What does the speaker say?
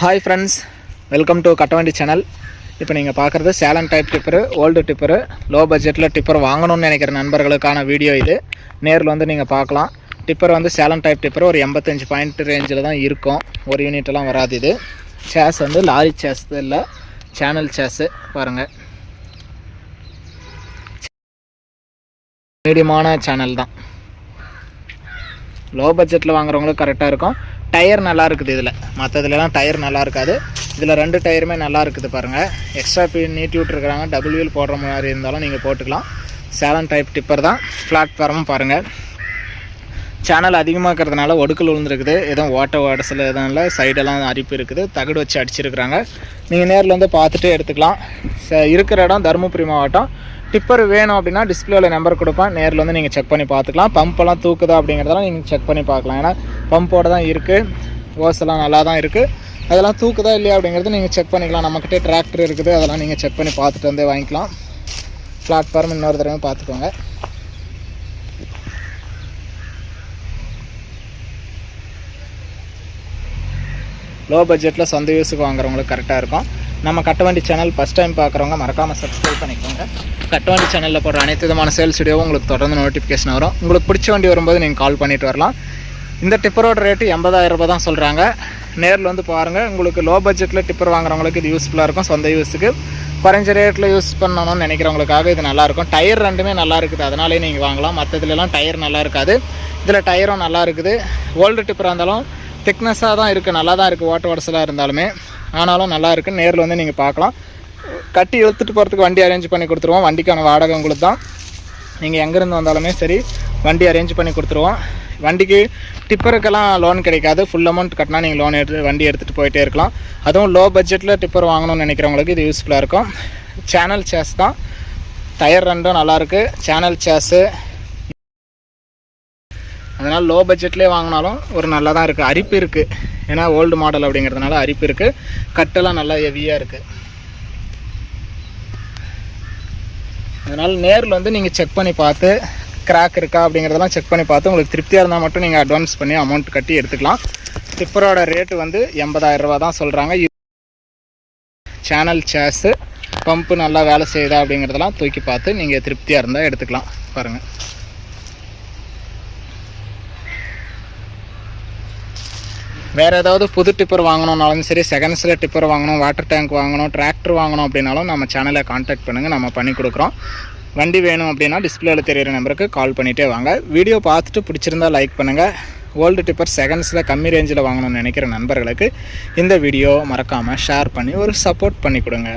Hi friends welcome to Kattavandi channel இப்போ நீங்கள் பார்க்குறது Salem type tipper old tipper low பட்ஜெட்டில் டிப்பர் வாங்கணும்னு நினைக்கிற நண்பர்களுக்கான வீடியோ இது. நேரில் வந்து நீங்கள் பார்க்கலாம். டிப்பர் வந்து சேலம் டைப் டிப்பர் ஒரு எண்பத்தஞ்சு பாயிண்ட் ரேஞ்சில் தான் இருக்கும். ஒரு யூனிட்லாம் வராது இது. சேஸ் வந்து லாரி சேஸ் இல்லை சேனல் சேஸு பாருங்கள் மீடியமான சேனல் தான். லோ பட்ஜெட்டில் வாங்குறவங்களுக்கு கரெக்டாக இருக்கும். டயர் நல்லா இருக்குது இதில். மற்றதுலலாம் டயர் நல்லா இருக்காது. இதில் ரெண்டு டயருமே நல்லா இருக்குது பாருங்கள் எக்ஸ்ட்ரா பி நீட்டி விட்ருக்குறாங்க டபுள் வீல் போடுற மாதிரி இருந்தாலும் நீங்கள் போட்டுக்கலாம். சேலன் டைப் டிப்பர் தான். பிளாட்ஃபார்மும் பாருங்கள் சேனல் அதிகமாக இருக்கிறதுனால ஒடுக்கல் விழுந்துருக்குது. எதுவும் ஓட்ட ஓடசில் எதுவும் இல்லை. சைடெல்லாம் அரிப்பு இருக்குது. தகடு வச்சு அடிச்சிருக்கிறாங்க. நீங்கள் நேரில் வந்து பார்த்துட்டு எடுத்துக்கலாம். ச இருக்கிற இடம் தருமபுரி மாவட்டம். டிப்பர் வேணும் அப்படின்னா டிஸ்பிளேவில் நம்பர் கொடுப்பேன். நேரில் வந்து நீங்கள் செக் பண்ணி பார்த்துக்கலாம். பம்பெல்லாம் தூக்குதா அப்படிங்கிறதெல்லாம் நீங்கள் செக் பண்ணி பார்க்கலாம். ஏன்னா பம்போட தான் இருக்குது ஓசெல்லாம் நல்லா தான் இருக்குது அதெல்லாம் தூக்குதா இல்லையா அப்படிங்கிறது நீங்கள் செக் பண்ணிக்கலாம். நம்மக்கிட்டே டிராக்டர் இருக்குது. அதெல்லாம் நீங்கள் செக் பண்ணி பார்த்துட்டு வந்து வாங்கிக்கலாம். பிளாட்ஃபார்ம் இன்னொரு தடவை பார்த்துக்கோங்க. லோ பட்ஜெட்டில் சொந்த யூஸுக்கு வாங்குறவங்களுக்கு கரெக்டாக இருக்கும். நம்ம கட்டவண்டி சேனல் ஃபஸ்ட் டைம் பார்க்குறவங்க மறக்காமல் சப்ஸ்கிரைப் பண்ணிக்கோங்க. கட்டவண்டி சேனலில் போடுற அனைத்து விதமான சேல்ஸ் வீடியோவும் உங்களுக்கு தொடர்ந்து நோட்டிஃபிகேஷன் வரும். உங்களுக்கு பிடிச்ச வண்டி வரும்போது நீங்கள் கால் பண்ணிட்டு வரலாம். இந்த டிப்பரோட ரேட்டு எண்பதாயிரம் ரூபாய் தான் சொல்கிறாங்க நேரில் வந்து பாருங்கள் உங்களுக்கு லோ பட்ஜெட்டில் டிப்பர் வாங்குறவங்களுக்கு இது யூஸ்ஃபுல்லாக இருக்கும். சொந்த யூஸுக்கு. குறைஞ்ச ரேட்டில் யூஸ் பண்ணணும்னு நினைக்கிறவங்களுக்காக இது நல்லாயிருக்கும் டயர் ரெண்டுமே நல்லா இருக்குது. அதனாலே நீங்கள் வாங்கலாம். மற்றதுலலாம் டயர் நல்லா இருக்காது. இதில் டயரும் நல்லா இருக்குது. ஓல்டு டிப்பராக இருந்தாலும் திக்னஸாக தான் இருக்குது நல்லா தான் இருக்குது ஓட்ட உடசலாக இருந்தாலுமே. ஆனாலும் நல்லா இருக்குது நேரில் வந்து நீங்கள் பார்க்கலாம். கட்டி இழுத்துட்டு போகிறதுக்கு வண்டி அரேஞ்ச் பண்ணி கொடுத்துருவோம். வண்டிக்கான வாடகை உங்களுக்கு தான். நீங்கள் எங்கேருந்து வந்தாலுமே சரி வண்டி அரேஞ்ச் பண்ணி கொடுத்துருவோம். வண்டிக்கு டிப்பருக்கெல்லாம் லோன் கிடைக்காது. ஃபுல் அமௌண்ட் கட்டினா நீங்கள் லோன் எடுத்து வண்டி எடுத்துகிட்டு போயிட்டே இருக்கலாம். அதுவும் லோ பட்ஜெட்டில் டிப்பர் வாங்கணும்னு நினைக்கிறவங்களுக்கு இது யூஸ்ஃபுல்லாக இருக்கும். சேனல் சேஸ் தான். டயர் ரெண்டும் நல்லாயிருக்கு சேனல் சேஸு அதனால் லோ பட்ஜெட்லேயே வாங்கினாலும் ஒரு நல்லா தான் இருக்குது அரிப்பு இருக்குது ஏன்னா ஓல்டு மாடல் அப்படிங்கிறதுனால அரிப்பு இருக்குது கட்டெல்லாம் நல்லா ஹெவியாக இருக்குது அதனால் நேரில் வந்து நீங்கள் செக் பண்ணி பார்த்து கிராக் இருக்கா அப்படிங்கிறதெல்லாம் செக் பண்ணி பார்த்து உங்களுக்கு திருப்தியாக இருந்தால் மட்டும் நீங்கள் அட்வான்ஸ் பண்ணி அமௌண்ட் கட்டி எடுத்துக்கலாம். டிப்பரோட ரேட்டு வந்து எண்பதாயிரம் ரூபா தான் சொல்கிறாங்க சேனல் சேஸு பம்பு நல்லா வேலை செய்யுதா அப்படிங்கிறதெல்லாம் தூக்கி பார்த்து நீங்கள் திருப்தியாக இருந்தால் எடுத்துக்கலாம். பாருங்கள் வேறு ஏதாவது புது டிப்பர் வாங்கணும்னாலும் சரி செகண்ட்ஸில் டிப்பர் வாங்கணும் வாட்டர் டேங்க் வாங்கணும் டிராக்டர் வாங்கணும் அப்படின்னாலும் நம்ம சேனலை காண்டாக்ட் பண்ணுங்கள் நம்ம பண்ணி கொடுக்குறோம். வண்டி வேணும் அப்படின்னா டிஸ்பிளேல தெரியிற நம்பருக்கு கால் பண்ணிகிட்டே வாங்க. வீடியோ பார்த்துட்டு பிடிச்சிருந்தா லைக் பண்ணுங்கள் ஓல்டு டிப்பர் செகண்ட்ஸில் கம்மி ரேஞ்சில் வாங்கணும்னு நினைக்கிற நண்பர்களுக்கு இந்த வீடியோ மறக்காமல் ஷேர் பண்ணி ஒரு சப்போர்ட் பண்ணி கொடுங்க.